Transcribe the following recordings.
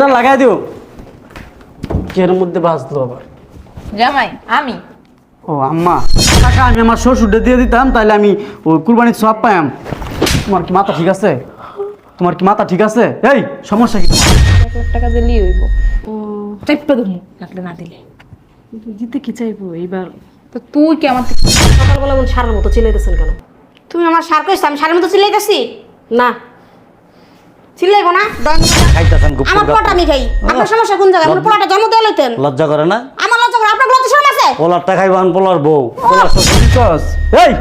তা লাগাই দিও। কের মধ্যে বাঁচলো আবার। জামাই আমি। ও আম্মা। টাকা আমি আমার শ্বশুরটা দিয়ে দিতাম তাহলে আমি ওই কুরবানির সব পাইম তোমার কি মাথা ঠিক আছে? তোমার কি মাথা ঠিক আছে? এই সমস্যা কি? এক লাখ টাকা দিলেই হইব। চাইপা ধরমু লাগলে না দিলে। দিতে কি চাইব এইবার? তো তুই কি আমার থেকে- সকালবেলা বল সারার মতো চিল্লাইতেছেন কেন? তুমি আমার সার কইছো আমি সারের মতো চিল্লাইতেছি? না। চিল্লাইবো না? খাইতেছেন গুপ্ত আমার পোলাটা আমি খাই। আপনার সমস্যা কোন জায়গায়? আপনার পোলাটা জন্ম দিয়ে লইতেন। লজ্জা করে না? আমার লজ্জা করে আপনার লজ্জা শরম আছে? পোলারটা খাইবান পোলার বউ। পোলার শ্বশুর বুঝছস? এই!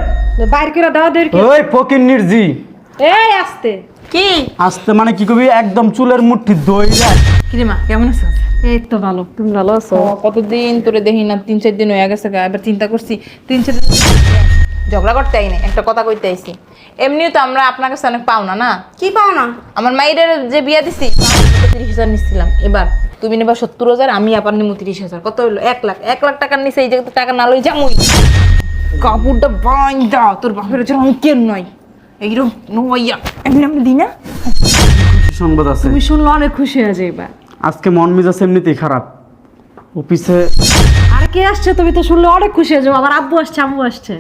বাইর করে দেওয়া দের ওই ফকির নির্জি। এই আসতে। কি? আসতে মানে কি কবি? একদম চুলের মুঠি দই কিরে মা কেমন আছো? এই তো ভালো। তুমি ভালো আছো? কতদিন তোরে দেখি না? তিন চার দিন হয়ে গেছে এবার চিন্তা করছি তিন চার দিন ঝগড়া করতে আই নাই একটা কথা কইতে আইছি। এমনিও তো আমরা আপনার কাছে অনেক পাও না? না কি পাও না আমার মাইরের যে বিয়া দিছি তিরিশ হাজার নিচ্ছিলাম এবার তুমি নেবা সত্তর হাজার আমি আবার নিবো তিরিশ হাজার। কত হইল? এক লাখ। এক লাখ টাকার নিচে এই জায়গাতে টাকা না লই যামুই। কাপড়টা বাঁধ দাও তোর বাপের জন্য কেন নয় এইরকম নইয়া এমনি আমি দিই না? সংবাদ আছে। তুমি শুনলে অনেক খুশি হয়ে যাইবা। আজকে মন মেজাজ এমনিতেই খারাপ। অফিসে আর কে আসছে? তুমি তো শুনলে অনেক খুশি হয়ে যাব। আমার আব্বু আসছে আম্মু আসছে।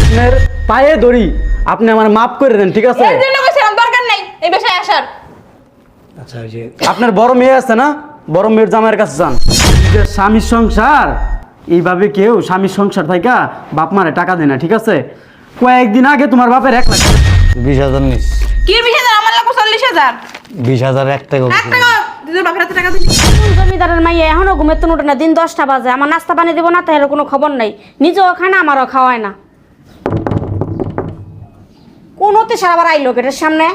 আপনার পায়ে ধরি আপনি আমার মাফ করে দেন ঠিক আছে? এর জন্য বলছিলাম দরকার নাই এই বাসায় আসার। আচ্ছা ওই যে আপনার বড় মেয়ে আছে না? বড় মেয়ের জামাইয়ের কাছে যান। স্বামীর সংসার এইভাবে কেউ স্বামীর সংসার থাকা বাপ মারে টাকা দেয় না ঠিক আছে? কয়েকদিন আগে তোমার বাপের এক লাখ বিশ হাজার নিস। কি বিশ হাজার? আমার লাগবে চল্লিশ হাজার। বিশ হাজার এক টাকা এক টাকা? দিদির বাপের হাতে টাকা দিলি। জমিদারের মাইয়া? এখনও ঘুমের তো উঠে না দিন দশটা বাজে। আমার নাস্তা পানি দেবো না তাহলে কোনো খবর নাই। নিজেও খায় না আমারও খাওয়ায় না। কোন হতে সারাবার আইলো গেটের সামনে?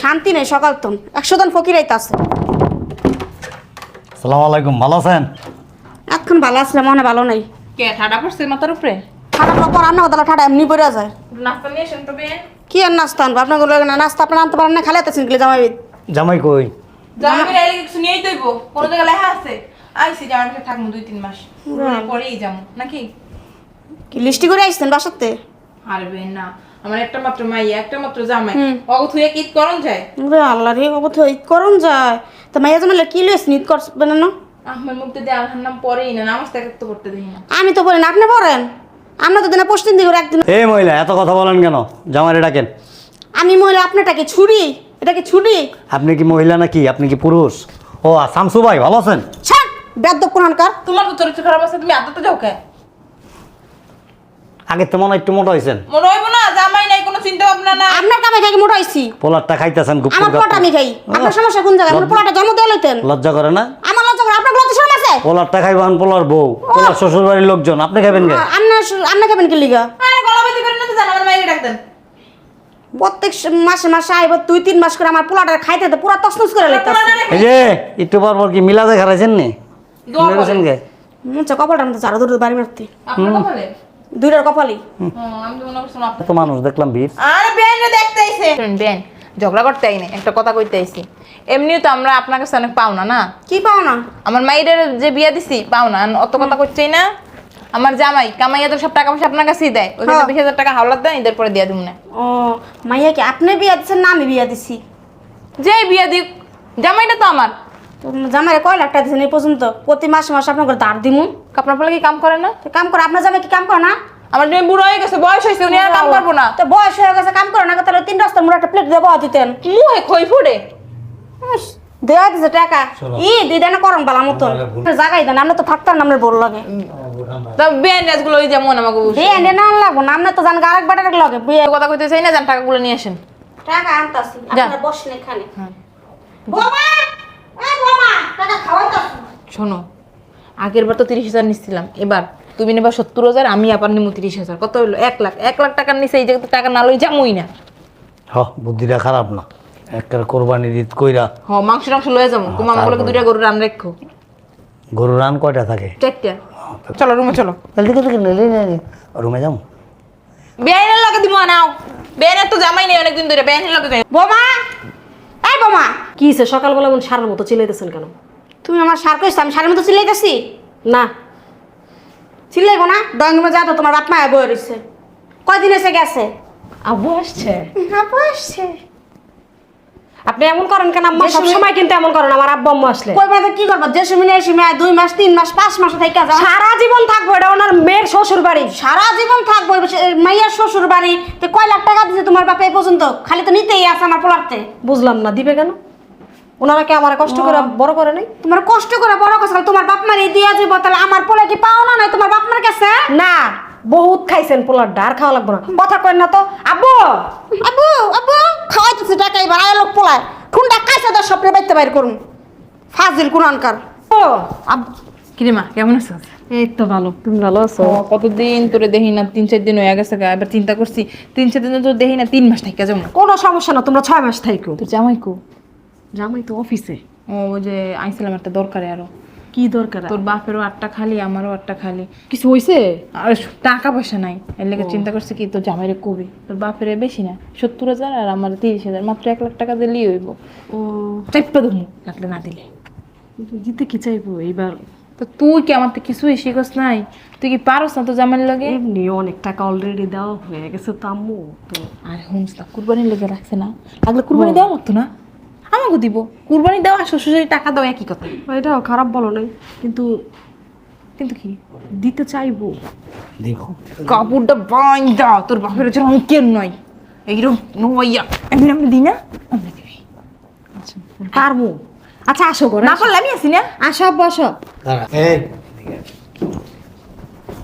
শান্তি নেই সকাল তো। একশো জন ফকির আইতাছে সালাম আলাইকুম ভালো আছেন? এখন ভালো আসলে মনে ভালো নাই। কে ঠাডা পড়ছে মাথার উপরে? ঠাডা পড়া পর আপনার কথা ঠাডা এমনি পড়ে যায় নাস্তা নিয়ে এসেন তবে। কি আর নাস্তা আনব? আপনার না নাস্তা আপনার আনতে পারেন না খালি আতেছেন গেলে জামাই জামাই কই? জামাই আইলে কিছু নিয়েই দইব কোন জায়গায় লেখা আছে? আইসি জামাই সাথে থাকব দুই তিন মাস। পরেই যাব। নাকি? কি লিস্টি করে আইসছেন বাসাতে? হারবে না। আমার একটা মাত্র মাইয়া একটা মাত্র জামাই। অগত হয়ে কি করন যায়? ওরে আল্লাহ রে তো ঈদ করুন যায়। তা মাইয়া জামাইলে কি লইস ঈদ না আহমের মুখ দিয়ে আল্লাহর নাম পরেই না নামাজ তাকে তো করতে না। আমি তো বলেন আপনি পড়েন। আমরা তো দিনে পশ্চিম দিকে একদিন এই মহিলা এত কথা বলেন কেন? জামাইরে ডাকেন। আমি মহিলা আপনারটা কি ছুরি। এটা কি ছুরি? আপনি কি মহিলা নাকি? আপনি কি পুরুষ? ও শামসু ভাই ভালো আছেন? ছাড় বেদ্য কোরআনকার তোমার তো চরিত্র খারাপ আছে তুমি আদতে যাও কে? আগে তো মনে হয় একটু মোটা হয়েছেন মনে হইব না? চিন্তা ভাবনা না আপনার কামে খাই মোটা হইছি। পোলারটা খাইতেছেন গুপ্ত আমার পোলাটা আমি খাই। আপনার সমস্যা কোন জায়গায়? আমার পোলাটা জন্ম লইতেন। লজ্জা করে না? আমার লজ্জা করে। আপনার লজ্জা শরম আছে? পোলারটা খাইবান পোলার বউ। পোলার শ্বশুর বাড়ির লোকজন। আপনি খাবেন কে? আপনার আপনার খাবেন কি লিগা? আরে গলা বাজি করে না তো জান আমার মাইকে ডাক প্রত্যেক মাসে মাসে আইব দুই তিন মাস করে আমার পোলাটা খাইতে তো পুরা তসনস করে লইতাছে। এই যে একটু পর পর কি মিলাদে খারাইছেন নি? কে? আচ্ছা কপালটা দূর বাড়ি মারতে আপনার কপালে? দুইটার কপালই। হ্যাঁ। তো মনে মানুষ দেখলাম ভিড়। আরে বেন রে দেখতে আইছে বেন ঝগড়া করতে আইনি একটা কথা কইতে আইছি। এমনিও তো আমরা আপনার কাছে অনেক পাও না? না কি পাও না আমার মাইরের যে বিয়া দিছি পাও না অত কথা করছেই না। আমার জামাই কামাইয়া তো সব টাকা পয়সা আপনার কাছেই দেয়। ওই হ্যাঁ। বিশ হাজার টাকা হাওলাত দেন এদের পরে দিয়া দিব না ও মাইয়া কি আপনি বিয়া দিচ্ছেন না আমি বিয়া দিছি? যে বিয়া দিক জামাইটা তো আমার। তো জামাইরে কয় লাখ টাকা দিচ্ছেন এই পর্যন্ত? প্রতি মাসে মাসে আপনার করে ধার দিমু। আপনার ফলে কি কাম করে না? তো কাম করে আপনার জামাই কি কাম করে না? আমার জন্য বুড়ো হয়ে গেছে বয়স হয়েছে উনি আর কাম করব না। তো বয়স হয়ে গেছে কাম করে না তাহলে তিন রাস্তা মুড়ে একটা প্লেট দেবো দিতেন। মুহে খই দেওয়া দিছে টাকা। ই করন বালা মতন। জাগাই দেন আমরা তো থাকতাম না আপনার বল লাগে। তা ব্যান্ডেজগুলো ওই যেমন আমাকে না লাগবো না তো জান আরেক বাটার লাগে। বিয়ে কথা কইতে চাই না যান টাকাগুলো নিয়ে আসেন। টাকা আনতাছি যা। বসেন এখানে। বোমা এই বোমা টাকা খাওয়াইতাছি শোনো আগের বার তো তিরিশ হাজার নিচ্ছিলাম। এবার তুমি নেবা সত্তর হাজার আমি আবার নেব তিরিশ হাজার। কত হইল? এক লাখ। এক লাখ টাকার নিচে এই জায়গাতে টাকা না লই যামই না। হ বুদ্ধিটা খারাপ না। একটা কোরবানি ঈদ কইরা। হ মাংস টাংস লয়ে যাব। তোমার আমাকে দুইটা গরু রান রাখো? গরু রান কয়টা থাকে? চারটা। চলো রুমে চলো। রুমে যাম বেআইনের লগে দিব নাও বেআইনের তো জামাই নেই অনেকদিন ধরে বেআইনের লগে যাই। বোমা! এই বোমা! কি সকালবেলা বল সারার মতো চিল্লাইতেছেন কেন? তুমি আমার সার কইছো আমি সারের মতো চিল্লাইতেছি? না। চিল্লাইবো না? ড্রয়িং রুমে যাও তো তোমার বাপ মায়া বয়ে রইছে। কয়দিন এসে গেছে? আব্বু আসছে। আপু আসছে। আপনি এমন করেন কেন আম্মা সব সময়- কিন্তু এমন করেন আমার আব্বু আম্মু আসলে। কই বাদে কি করবা? যে সময় এই সময় দুই মাস তিন মাস পাঁচ মাস থেকে যাও সারা জীবন থাকব এটা ওনার মেয়ের শ্বশুর বাড়ি সারা জীবন থাকব মাইয়ার শ্বশুর বাড়ি তে কয় লাখ টাকা দিছে তোমার বাপে এই পর্যন্ত? খালি তো নিতেই আছে আমার পোলারতে। বুঝলাম না দিবে কেন? ওনারা কি আমার কষ্ট করে বড় করে নাই? তোমার কষ্ট করে বড় কথা তোমার বাপ মারি দিয়া যাব তাহলে আমার পোলা কি পাও না নাই তোমার বাপ মার কাছে? না বহুত খাইছেন পোলার ডার খাওয়া লাগবে না। কথা কই না তো। আব্বু! আবু আবু খাওয়াইতেছে টাকা এবার আয় লোক পোলায়। খুনটা কাইসা দশ স্বপ্নে বাইতে বাইর করুন ফাজিল কুরানকার ও! আব কিরিমা কেমন আছো? এই তো ভালো তুমি ভালো আছো? কতদিন তোরে দেখি না তিন চার দিন হয়ে গেছে গা। এবার চিন্তা করছি তিন চার দিন তো দেখি না তিন মাস থেকে যেমন কোনো সমস্যা না তোমরা ছয় মাস থাইকো। তোর জামাই কো জামাই তো অফিসে ও ওই যে আইছিলাম একটা দরকারে আরও। কি দরকার? তোর বাপেরও আটটা খালি আমারও আটটা খালি। কিছু হইছে? আর টাকা পয়সা নাই। এর লেগে চিন্তা করছে কি তোর জামাইরে কবি। তোর বাপের বেশি না সত্তর হাজার আর আমার তিরিশ হাজার। মাত্র এক লাখ টাকা দিলেই হইব। ও। চাইপা দেবো লাগলে না দিলে। জিতে কি চাইব এইবার? তো তুই কি আমার তো কিছুই শিখস নাই? তুই কি পারস না তো জামাইয়ের লগে? এমনি অনেক টাকা অলরেডি দেওয়া হয়ে গেছে তো আম্মু। তো আর হুমস না কুরবানির লেগে রাখছে না। লাগলে কুরবানি দেওয়া লাগতো না? আমাকে দিব। কুরবানি দেওয়া আর শ্বশুরের টাকা দেওয়া একই কথা। এটাও খারাপ বলো নাই কিন্তু কিন্তু কি? দিতে চাইব। দেখো। কাপড়টা বাই দাও তোর বাপের জন্য আমি কেন নয়। এইরকম নোয়াইয়া। এমনি আমি দিই না? আমি দিবি পারব। আচ্ছা আসো ঘরে। না পারলে আমি আসি না? আসো দাঁড়া। এই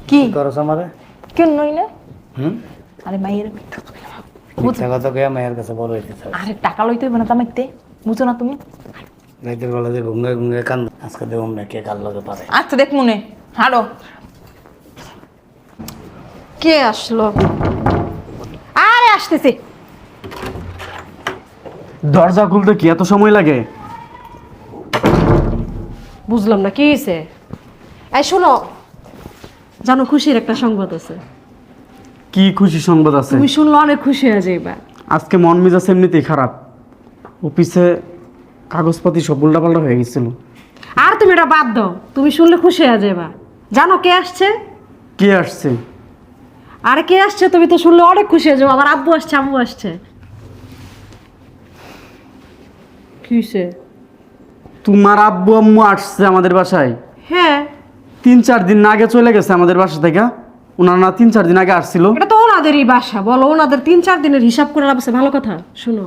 কি? করছ আমারে? কেন নই না? হুম? আরে মাইয়ের মিথ্যা কথা কইয়া মায়ের কাছে বড় হইতে আরে টাকা লইতে হইবে না তামাইতে বুঝো না তুমি? রাইতের বেলা যে আজকে দেব না কে কার লগে পারে। আচ্ছা দেখ মনে। হারো কে আসলো? আরে আসতেছি। দরজা খুলতে কি এত সময় লাগে? বুঝলাম না কি হয়েছে এই শোনো। জানো খুশির একটা সংবাদ আছে। কি খুশি সংবাদ আছে? তুমি শুনলে অনেক খুশি হয়ে যাইবা। আজকে মন মেজাজ এমনিতেই খারাপ। অফিসে কাগজপাতি সব উল্টাপাল্টা হয়ে গেছিল। আর তুমি এটা বাদ দাও তুমি শুনলে খুশি হয়ে যাইবা জানো কে আসছে? কে আসছে? আর কে আসছে তুমি তো শুনলে অনেক খুশি হয়ে যাব আমার আব্বু আসছে আম্মু আসছে। কি হয়েছে তোমার আব্বু আম্মু আসছে আমাদের বাসায়। হ্যাঁ। তিন চার দিন আগে চলে গেছে আমাদের বাসা থেকে। ওনারা না তিন চার দিন আগে আসছিল। এটা তো ওনাদেরই বাসা বলো ওনাদের তিন চার দিনের হিসাব করে লাগছে ভালো কথা শুনো।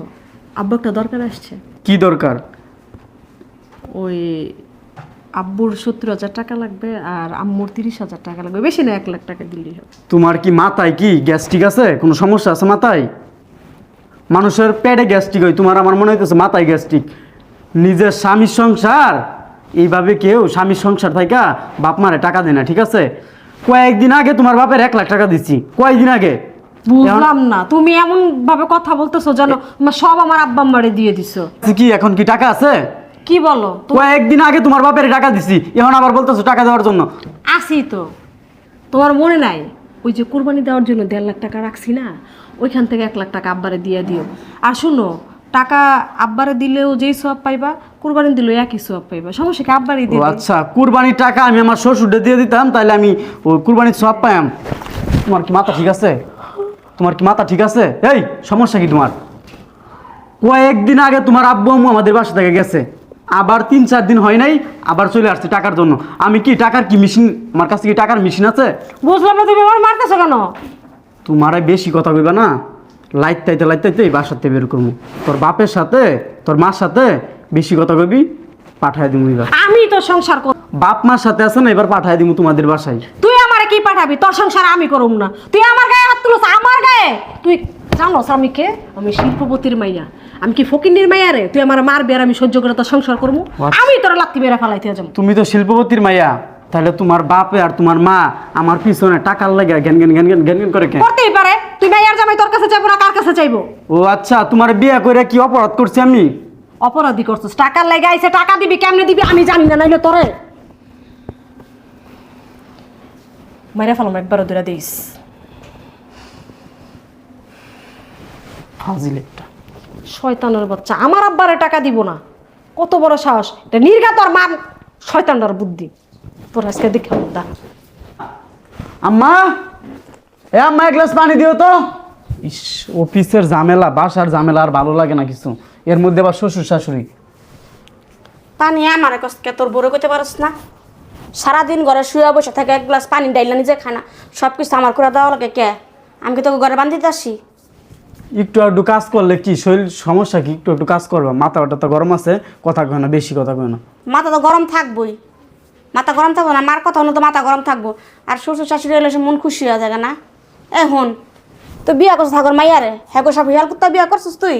আব্বু একটা দরকার আসছে। কি দরকার? ওই আব্বুর সত্তর হাজার টাকা লাগবে আর আম্মুর তিরিশ হাজার টাকা লাগবে। বেশি না এক লাখ টাকা দিলেই হবে। তোমার কি মাথায় কি গ্যাস্ট্রিক আছে? কোনো সমস্যা আছে মাথায়? মানুষের পেটে গ্যাস্ট্রিক হয় তোমার আমার মনে হইতেছে মাথায় গ্যাস্ট্রিক। নিজের স্বামীর সংসার এইভাবে কেউ স্বামীর সংসার থাকা বাপ মারে টাকা দেয় না ঠিক আছে? কয়েকদিন আগে তোমার বাপের এক লাখ টাকা দিচ্ছি কয়েকদিন আগে। বুঝলাম না। তুমি এমন ভাবে কথা বলতেছো জানো সব আমার আব্বা আম্মারে দিয়ে দিছো। এখন কি এখন কি টাকা আছে? কি বলো? তো কয়েকদিন আগে তোমার বাপের টাকা দিছি এখন আবার বলতেছো টাকা দেওয়ার জন্য। আসি তো। তোমার মনে নাই? ওই যে কুরবানি দেওয়ার জন্য দেড় লাখ টাকা রাখছি না? ওইখান থেকে এক লাখ টাকা আব্বারে দিয়ে দিও। আর শুনো টাকা আব্বারে দিলেও যেই সব পাইবা কুরবানি দিলেও একই সব পাইবা। সমস্যা কি? আব্বারই দিও। আচ্ছা কুরবানির টাকা আমি আমার শ্বশুরকে দিয়ে দিতাম তাহলে আমি ওই কুরবানির সব পাইম তোমার কি মাথা ঠিক আছে? তোমার কি মাথা ঠিক আছে? এই সমস্যা কি তোমার? কয়েকদিন আগে তোমার আব্বু আম্মু আমাদের বাসা থেকে গেছে। আবার তিন চার দিন হয় নাই আবার চলে আসছে টাকার জন্য। আমি কি টাকার কি মেশিন আমার কাছে কি টাকার মেশিন আছে? বুঝলাম না তুমি আমার মারতেছো কেন? তোমার বেশি কথা কইবা না। লাইট তাইতে লাইট তাইতে এই বাসাতে বের করব তোর বাপের সাথে তোর মার সাথে বেশি কথা কইবি পাঠায় দিবো এবার। আমি তো সংসার কর বাপ মার সাথে আছে না এবার পাঠায় দিব তোমাদের বাসায়। তুই কি পাঠাবি? তোর সংসার আমি করুম না। তুই আমার গায়ে হাত তুলছ আমার গায়ে? তুই জানোস আমি কে? আমি শিল্পপতির মাইয়া। আমি কি ফকিন্নির মাইয়া রে? তুই আমার মারবি আর আমি সহ্য করে তোর সংসার করব? আমি তোর লাত্তি বেড়া ফেলাইতে যাব। তুমি তো শিল্পপতির মাইয়া। তাহলে তোমার বাপে আর তোমার মা আমার পিছনে টাকার লাগে জ্ঞান জ্ঞান জ্ঞান জ্ঞান জ্ঞান করে কেন করতেই পারে। তুই মাইয়ার জামাই তোর কাছে যাব না কার কাছে চাইব ও আচ্ছা তোমার বিয়ে করে কি অপরাধ করছি আমি? অপরাধী করছিস। টাকার লেগে আইসে টাকা দিবি কেমনে দিবি আমি জানি না নাইলে তোরে। মাইরা ফেলাম একবারও দূরে দিস ফাজিল একটা শয়তানের বাচ্চা আমার আব্বারে টাকা দিব না। কত বড় সাহস। এটা নির্ঘাত আর মান শয়তানটার বুদ্ধি। তোর আজকে দেখে দা। আম্মা এ আম্মা এক গ্লাস পানি দিও তো। ইস অফিসের ঝামেলা বাসার ঝামেলা আর ভালো লাগে না কিছু। এর মধ্যে আবার শ্বশুর শাশুড়ি। পানি আমার কষ্টকে তোর বড় করতে পারস না? সারাদিন ঘরে শুয়ে বসে থাকে এক গ্লাস পানি ডাইলা নিজে খায় না। সব কিছু আমার করে দেওয়া লাগে কে? আমি কি তোকে ঘরে বান্ধিতে আসি? একটু একটু কাজ করলে কি শরীর সমস্যা কি? একটু একটু কাজ করবা। মাথা ওটা তো গরম আছে কথা কয় না বেশি কথা কয় না। মাথা তো গরম থাকবই। মাথা গরম থাকব না মার কথা হলো তো মাথা গরম থাকব। আর শ্বশুর শাশুড়ি এলে সে মন খুশি হয়ে যাবে না। এ হন তো বিয়া করছিস ঠাকুর মাইয়ারে? হ্যাঁ সব হিয়াল কুত্তা বিয়া করছিস তুই?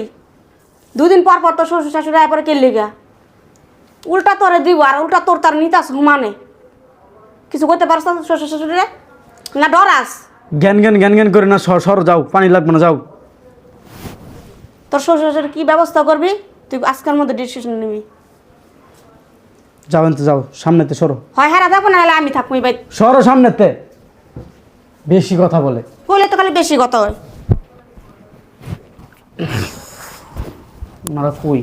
দুদিন পর পর তো শ্বশুর শাশুড়ি আয় পরে কেলি গা উল্টা তোরে দিব আর উল্টা তোর তার নিতাস হুমানে। কিছু করতে পারছ না শ্বশুর শাশুড়িরে না ডরাস? জ্ঞান জ্ঞান জ্ঞান জ্ঞান করে না সর সর যাও পানি লাগবে না যাও। তোর শ্বশুর শাশুড়ি কী ব্যবস্থা করবি? তুই আজকের মধ্যে ডিসিশন নিবি। যাবেন তো যাও সামনেতে সরো। হয় হেরা থাকব না হলে আমি থাকব ভাই সরো সামনেতে। বেশি কথা বলে। বলে তো খালি বেশি কথা হয়। ওনারা কই?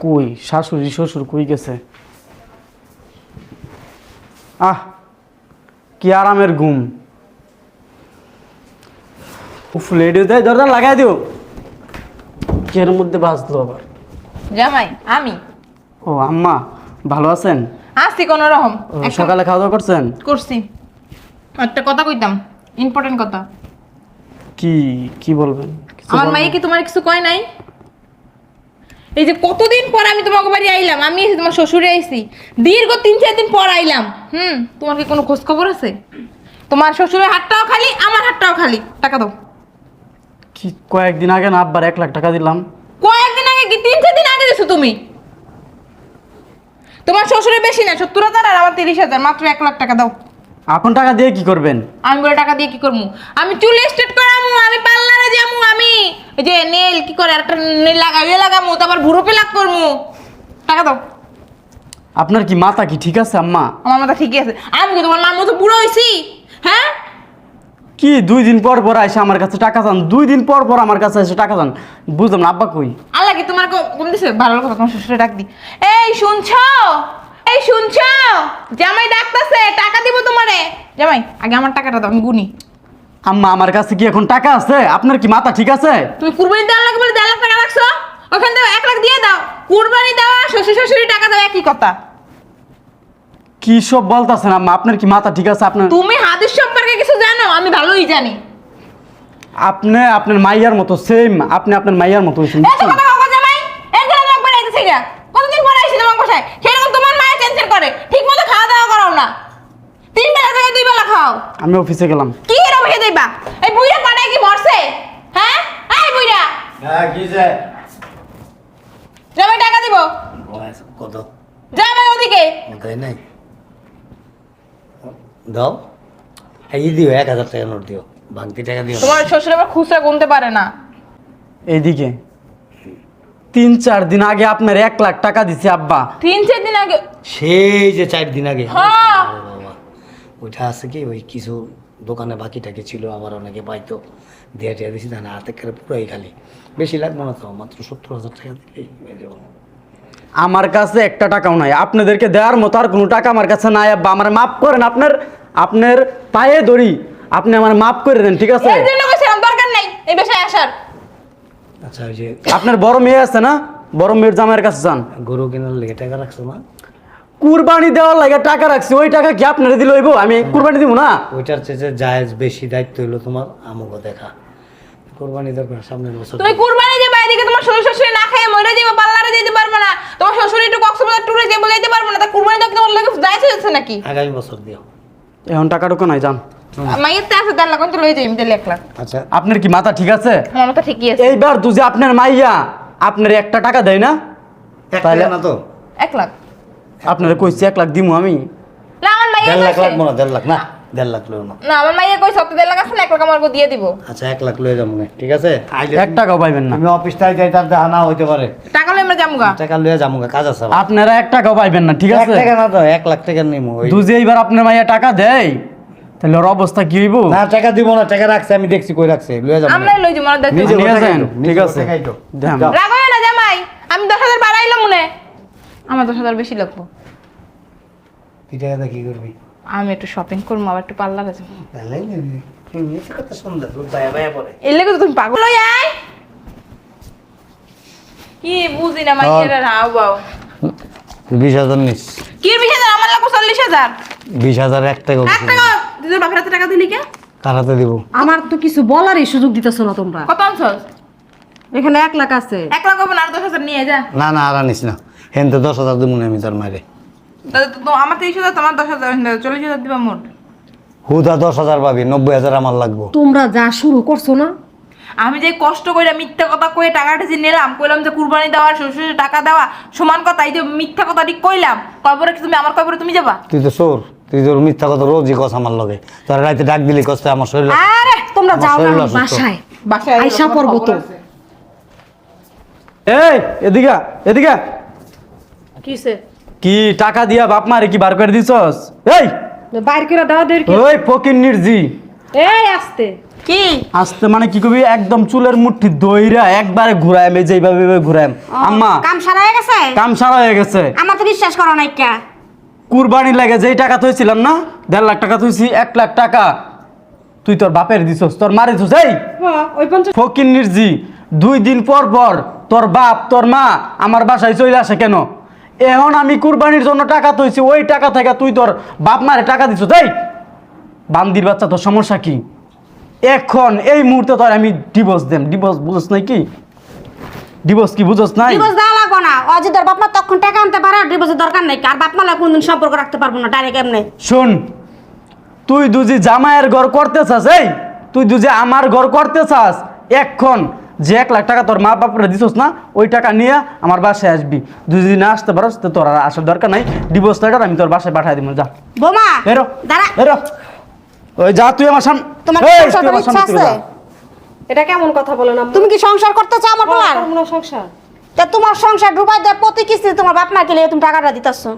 কই? শাশুড়ি শ্বশুর কই গেছে? আহ! কি আরামের ঘুম। উফ লেডিও দেয় দরজা লাগাই দিও। কের মধ্যে বাঁচলো আবার। জামাই আমি? ও আম্মা ভালো আছেন? আসছি কোনো রকম। ও, সকালে খাওয়া দাওয়া করছেন? করছি। একটা কথা কইতাম ইম্পর্টেন্ট কথা। কি কি বলবেন? কিছু আমার বলবেন? মাইয়ে কি তোমার কিছু কয় নাই? এই যে কতদিন পর আমি তোমাকে বাড়ি আইলাম? আমি এসে তোমার শ্বশুরে আইছি। দীর্ঘ তিন চার দিন পর আইলাম। হুম তোমার কি কোনো খোঁজ খবর আছে? তোমার শ্বশুরের হাতটাও খালি আমার হাতটাও খালি। টাকা দাও। কি কয়েকদিন আগে না আব্বার এক লাখ টাকা দিলাম। কয়েকদিন আগে কি? তিন চার দিন আগে দিছো তুমি? তোমার শ্বশুরের বেশি না সত্তর হাজার আর আমার তিরিশ হাজার। মাত্র এক লাখ টাকা দাও। আপন টাকা দিয়ে কি করবেন? আমি বলে টাকা দিয়ে কি করব আমি চুল স্ট্রেট করামু আমি পার্লারে যামু আমি ওই যে নেল কি করে? একটা নেল লাগাই ওই লাগামু তারপর ভুরো পেলাক করমু। টাকা দাও। আপনার কি মাথা কি ঠিক আছে আম্মা? আমার মাথা ঠিকই আছে। আমি কি তোমার মার মতো বুড়ো হয়েছি হ্যাঁ? কি দুই দিন পর পর এসে আমার কাছে টাকা চান? দুই দিন পর পর আমার কাছে এসে টাকা চান? বুঝলাম না আব্বা কই? আল্লাহ কি তোমার কম দিছে? ভালো কথা তোমার শ্বশুরে ডাক দি। এই শুনছো? এই শুনছো? জামাই ডাকতাছে টাকা দিব তোমারে। জামাই আগে আমার টাকাটা দাও আমি গুনি। আম্মা আমার কাছে কি এখন টাকা আছে? আপনার কি মাথা ঠিক আছে? তুমি কুরবানি দেওয়ার লাগে বলে দেড় লাখ টাকা রাখছো? ওখান থেকে এক লাখ দিয়ে দাও। কুরবানি দেওয়া শ্বশুর শাশুড়ি টাকা দাও একই কথা। কি সব বলতেছেন আম্মা? আপনার কি মাথা ঠিক আছে? আপনার তুমি হাদিস সম্পর্কে কিছু জানো? আমি ভালোই জানি। আপনি আপনার মাইয়ার মতো সেম আপনি আপনার মাইয়ার মতো হয়েছেন। এত বুঝছেন? কথা বলব জামাই একদিন আমি একবার আইতেছি গা কতদিন পরে আইসি তোমার বাসায়? সেরকম তোমার মায়ের টেনশন করে। ঠিক মতো খাওয়া দাওয়া করাও না। তিন বেলা থেকে দুই বেলা খাও। আমি অফিসে গেলাম। কি এরকম খেয়ে দিবা এই বুইরা পাড়ায় কি মরছে হ্যাঁ এই বুইরা হ্যাঁ কি যে? জামাই টাকা দিব? কত? জামাই ওদিকে। তাই নাই। দাও। এই দিও এক হাজার টাকা নোট দিও। ভাঙতি টাকা দিও। তোমার শ্বশুর আবার খুচরা গুনতে পারে না। এইদিকে। তিন চার দিন আগে আপনার এক লাখ টাকা দিছে আব্বা। তিন চার দিন আগে সেই যে চার দিন আগে। হ্যাঁ। ওইটা আছে কি? ওই কিছু দোকানে বাকি টাকি ছিল আবার অনেকে পাইতো। দিয়ে টিয়া দিছি না হাতে করে পুরোই খালি। বেশি লাগবে না তো মাত্র সত্তর হাজার টাকা দিলেই আমার কাছে একটা টাকাও নাই। আপনাদেরকে দেওয়ার মতো আর কোনো টাকা আমার কাছে নাই আব্বা। আমার মাফ করেন আপনার আপনার পায়ে দড়ি আপনি আমার মাফ করে দেন ঠিক আছে? এর জন্য কইছিলাম দরকার নাই এই বাসায় আসার। আচ্ছা ওই যে আপনার বড় মেয়ে আছে না? বড় মেয়ের জামাইয়ের কাছে যান। গরু কেনার লেগে টাকা রাখছো না? কুরবানি দেওয়ার লাগে টাকা রাখছি ওই টাকা কি আপনারা দিলে হইব? আমি কুরবানি দিব না? ওইটার চেয়ে জায়েজ বেশি দায়িত্ব হলো তোমার আমগো দেখা। কোরবানি দরকার সামনের বছর। তুমি কুরবানি যে বাইরে তোমার শ্বশুর শাশুড়ি না খেয়ে মরে যাবে পার্লারে যেতে পারবে না। তোমার শ্বশুর একটু কক্সবাজার ট্যুরে যাবে যেতে পারবে না। তা কুরবানি তো তোমার লাগে যাইছে যাচ্ছে নাকি? আগামী বছর দিও। এখন টাকা ঢুকো নাই যান। আছে দেড় লাখ তো যাই লাখ আচ্ছা। আপনার কি মাথা ঠিক আছে? আমার মতো ঠিকই আছে। এইবার দুজে আপনার মাইয়া আপনার একটা টাকা দেয় না? এক তাহলে- না তো? এক লাখ। আপনারা কইছি এক লাখ দিমু আমি। না আমার মাইয়া দেড় লাখ কইছে। লাগবো না দেড় লাখ না দেড় লাখ লইও না। না আমার মাইয়া কইছে অত দেড় লাখ আছে না এক লাখ আমার দিয়ে দিব। আচ্ছা এক লাখ লয়ে যাব না ঠিক আছে? আইলে এক টাকাও পাইবেন না। আমি অফিসটাই যাই তার দেখা না হইতে পারে। টাকা লই আমরা যামুগা। টাকা লয়ে যাব গা, কাজ আছে আবার। আপনারা এক টাকাও পাইবেন না ঠিক এক আছে? টাকা না তো এক লাখ টাকা নিমু ওই দুজে এইবার আপনার মাইয়া টাকা দেয় তাহলে ওর অবস্থা কি হইব? না টাকা দিব না টাকা রাখছে আমি দেখছি কই রাখছে লয়ে যাব আমরা লই যাব আমার দায়িত্ব। নিজে নিয়ে যান, ঠিক আছে। রাগ না জামাই আমি বাড়াইলাম মনে। আমার দশ হাজার বেশি লাগবো। তুই টাকাটা কি করবি? আমি একটু শপিং করব আবার একটু পার্লারে যাব। তাহলেই নিবি। সুন্দর বায়া বায়া পরে। এর লেগে তো তুমি পাগল? হয়ে আয়! কি বুঝি না মাইয়ের হাও বাও। বিশ হাজার নিস। কি বিশ হাজার? আমার লাগবে চল্লিশ হাজার। বিশ হাজার এক টাকা এক টাকা? দিদি বাপের হাতে টাকা দিলি কে? দিব? আমার তো কিছু বলারই সুযোগ দিতেছো না তোমরা। কত আনছস? এখানে এক লাখ আছে। এক লাখ হবে না আর দশ হাজার নিয়ে যা। না না আর আনিস না। হেনতে দশ হাজার দিব আমি তার মারে। আমার তিরিশ হাজার তোমার দশ হাজার চল্লিশ হাজার দিবা মোট। হুদা দশ হাজার পাবি নব্বই হাজার আমার লাগবো। তোমরা যা শুরু করছ না? আমি যে কষ্ট করে মিথ্যা কথা কয়ে টাকাটা যে নিলাম কইলাম যে কুরবানি দেওয়া শ্বশুর টাকা দেওয়া সমান কথা এই যে মিথ্যা কথা ঠিক কইলাম কয়পরে কি তুমি আমার কয়পরে তুমি যাবা? তুই তো চোর তুই তোর মিথ্যা কথা রোজই কস আমার লগে। তোর রাইতে ডাক দিলি কষ্ট আমার শরীর আরে তোমরা আমার যাও না শরীর বাসায়। বাসায় আইসা পড়ব এই এদিকে এদিকে। কিসে? কি টাকা দিয়া বাপ মারে কি বার করে দিছস? এই! বাইর করে দের ওই ফকির নির্জি। এই আসতে। কি? আসতে মানে কি কবি? একদম চুলের মুঠি দইরা একবারে ঘুরায় আমি যেইভাবে ঘুরায়। আম্মা কাম সারা হয়ে গেছে? কাম সারা হয়ে গেছে। আমার তো বিশ্বাস করো কা। কুরবানি লাগে যেই টাকা থইছিলাম না দেড় লাখ টাকা থইছি এক লাখ টাকা। তুই তোর বাপের দিছস তোর মারে দিছস এই! ফকির নির্জি দুই দিন পর পর তোর বাপ তোর মা আমার বাসায় চলে আসে কেন? এখন আমি কুরবানির জন্য টাকা তৈছি ওই টাকা থেকে তুই তোর বাপ মারে টাকা দিছ তাই বান্দির বাচ্চা তোর সমস্যা কি? এখন এই মুহূর্তে তোর আমি ডিভোর্স দেম। ডিভোর্স বুঝস নাই কি? ডিভোর্স কি বুঝস নাই? ডিভোর্স দেওয়া লাগবো না। অজি তোর বাপ মা তখন টাকা আনতে পারে ডিভোর্সের দরকার নেই আর বাপ মা কোনদিন সম্পর্ক রাখতে পারব না ডাইরেক্ট এমনি। শোন তুই দুজি জামাইয়ের ঘর করতে চাস এই? তুই দুজি আমার ঘর করতে চাস এখন যে এক লাখ টাকা তোর মা বাপরে দিছস না ওই টাকা নিয়ে আমার বাসায় আসবি। তুই যদি না আসতে পারস তো তোর আর আসার দরকার নাই। ডিভোর্স লেটার আমি তোর বাসায় পাঠাই দিব যা। বোমা বেরো দাঁড়া। বেরো। ওই যা তুই আমার সামনে তোমার এই, সংসার সামনে ইচ্ছা আছে? এটা কেমন কথা বলে না? তুমি কি সংসার করতে চাও আমার বলার সংসার। তা তোমার সংসার ডুবাই দেয় প্রতি কিস্তি তোমার বাপ মাকে লিয়ে তুমি টাকাটা দিতেছো।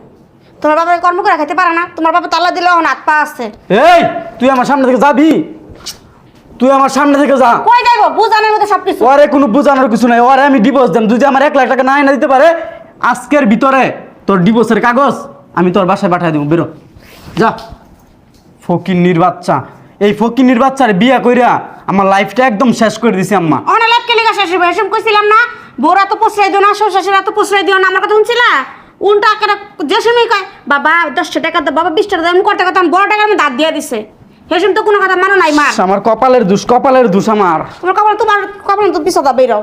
তোমার বাবার কর্ম করে খাইতে পারে না তোমার বাবা তাল্লা দিলেও হাত পা আছে। এই তুই আমার সামনে থেকে যাবি? তুই আমার সামনে থেকে যা। বুঝানোর মধ্যে সবকিছু। ওরে কোনো বোঝানোর কিছু নাই। ওরে আমি ডিভোর্স দেন যদি আমার এক লাখ টাকা না এনে দিতে পারে আজকের ভিতরে তোর ডিভোর্সের কাগজ আমি তোর বাসায় পাঠিয়ে দেবো। বেরো। যা। ফকির বাচ্চা। এই ফকির বাচ্চার বিয়া কইরা আমার লাইফটা একদম শেষ করে দিছি আম্মা। অনেক লাভ কেলে গাছ আসবে এসব কইছিলাম না বউরা তো প্রশ্রয় দিও না শ্বশুরা তো প্রশ্রয় দিও না। আমার কথা শুনছিলা? উল্টা যে সময় কয় বাবা দশটা টাকা দাও বাবা বিশ টাকা দাও আমি করতে কথা বড় টাকা আমি দাঁত দিয়ে দিছে। সেসব তো কোনো কথা মানো নাই মার। আমার কপালের দোষ কপালের দোষ আমার। তোমার কপাল তোমার কপাল তো পিছতা বেরো।